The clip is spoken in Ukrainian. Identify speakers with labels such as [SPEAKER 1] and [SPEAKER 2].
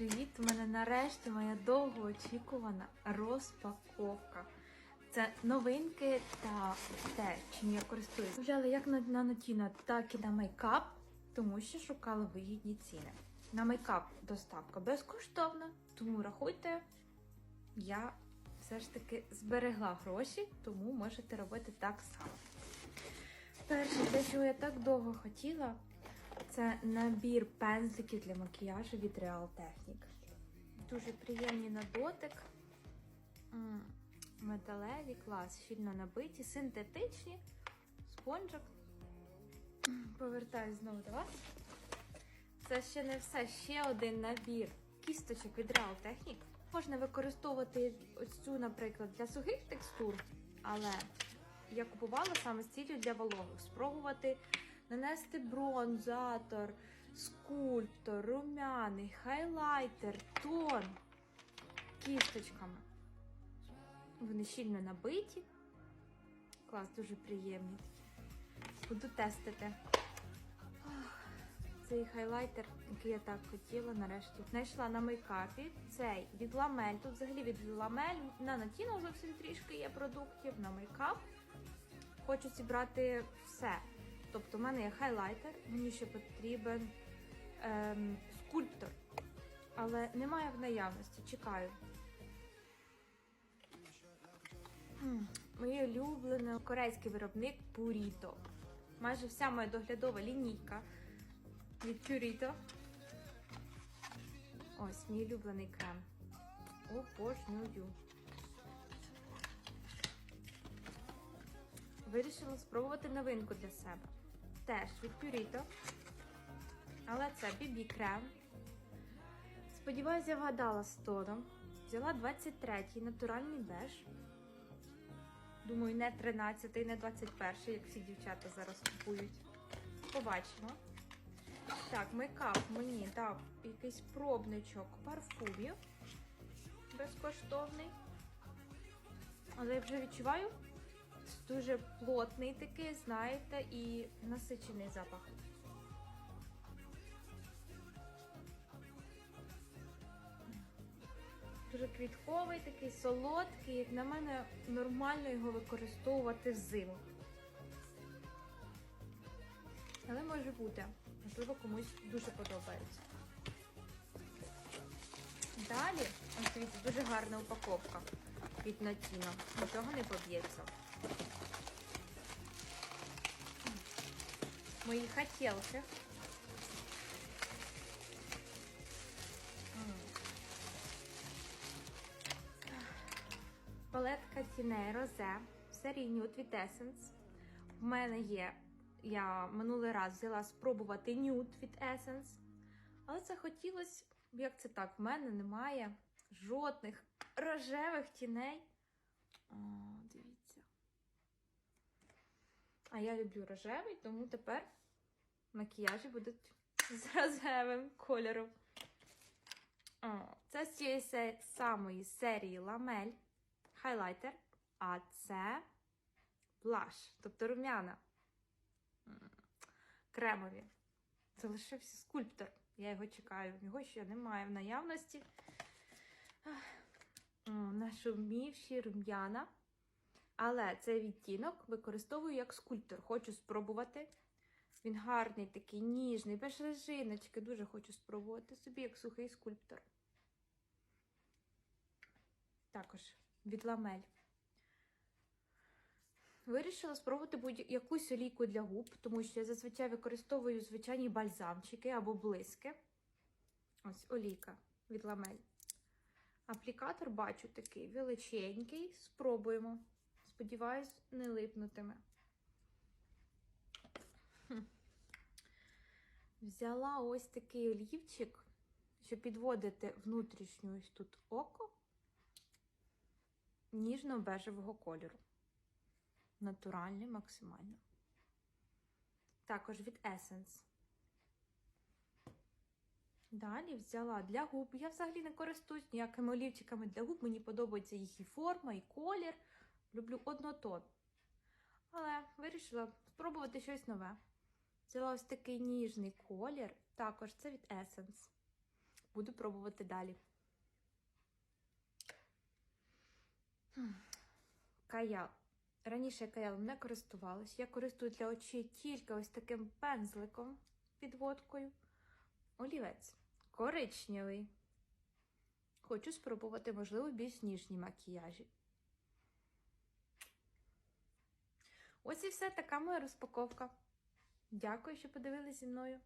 [SPEAKER 1] Привіт! У мене нарешті моя довгоочікувана розпаковка. Це новинки та те, чим я користуюся. Взяли як на, на Нотіно, так і на мейкап, тому що шукала вигідні ціни. На мейкап доставка безкоштовна, тому рахуйте, я все ж таки зберегла гроші, тому можете робити так само. Перше, те, чого я так довго хотіла, це набір пензликів для макіяжу від Real Technic. Дуже приємні на дотик. Металеві, клас, щільно набиті, синтетичні, спонжик. Повертаюсь знову до вас. Це ще не все. Ще один набір кісточок від Real Technic. Можна використовувати ось цю, наприклад, для сухих текстур, але я купувала саме з цілею для вологих. Спробувати нанести бронзатор, скульптор, румяний, хайлайтер, тон кісточками. Вони щільно набиті. Клас, дуже приємні. Буду тестити. Цей хайлайтер, який я так хотіла, нарешті знайшла на мейкапі. Цей від ламель. Тут взагалі від ламель на Натіно зовсім трішки є продуктів, на мейкап. Хочу зібрати все. Тобто, в мене є хайлайтер, мені ще потрібен ем, скульптор, але немає в наявності. Чекаю. Моє улюблене корейський виробник Purito. Майже вся моя доглядова лінійка від Purito. Ось мій улюблений крем. Обожнюю. Вирішила спробувати новинку для себе. Теж від Purito. Але це BB крем. Сподіваюся, я вгадала з тоном. Взяла 23-й натуральний беж. Думаю, не 13-й, не 21-й, як всі дівчата зараз купують. Побачимо. Так, мейкап мені дав якийсь пробничок парфумів безкоштовний. Але я вже відчуваю дуже плотний такий, знаєте, і насичений запах. Дуже квітковий, такий солодкий, як на мене, нормально його використовувати взиму. Але може бути. Можливо, комусь дуже подобається. Далі, ось дуже гарна упаковка від Натіно. Нічого не поб'ється. Мої хотілки. М. Палетка тіней Розе серії Nude від Essence. В мене є, я минулий раз взяла спробувати Nude від Essence. Але це хотілося, як це так, в мене немає жодних рожевих тіней. О, дивіться. А я люблю рожевий, тому тепер макіяжі будуть з рожевим кольором. О, це з цієї самої серії ламель хайлайтер, а це блаш, тобто рум'яна. Кремові. Залишився скульптор. Я його чекаю. Його ще немає в наявності. Нашумівші рум'яна. Але цей відтінок використовую як скульптор. Хочу спробувати. Він гарний, такий ніжний, без режиночки. Дуже хочу спробувати собі як сухий скульптор. Також від ламель. Вирішила спробувати будь-якусь олійку для губ, тому що я зазвичай використовую звичайні бальзамчики або блиски. Ось олійка від ламель. Аплікатор бачу такий величенький. Спробуємо. Сподіваюсь, не липнутиме. Взяла ось такий олівчик, щоб підводити внутрішню ось тут око ніжно-бежевого кольору. Натуральний максимально. Також від Essence. Далі взяла для губ. Я взагалі не користуюсь ніякими олівчиками для губ. Мені подобається їх і форма, і колір. Люблю однотон. Але вирішила спробувати щось нове. Взяла ось такий ніжний колір. Також це від Essence. Буду пробувати далі. Каял. Раніше я каялом не користувалась. Я користуюсь для очей тільки ось таким пензликом підводкою. Олівець. Коричневий. Хочу спробувати, можливо, більш ніжні макіяжі. Ось і все така моя розпаковка. Дякую, що подивилися зі мною.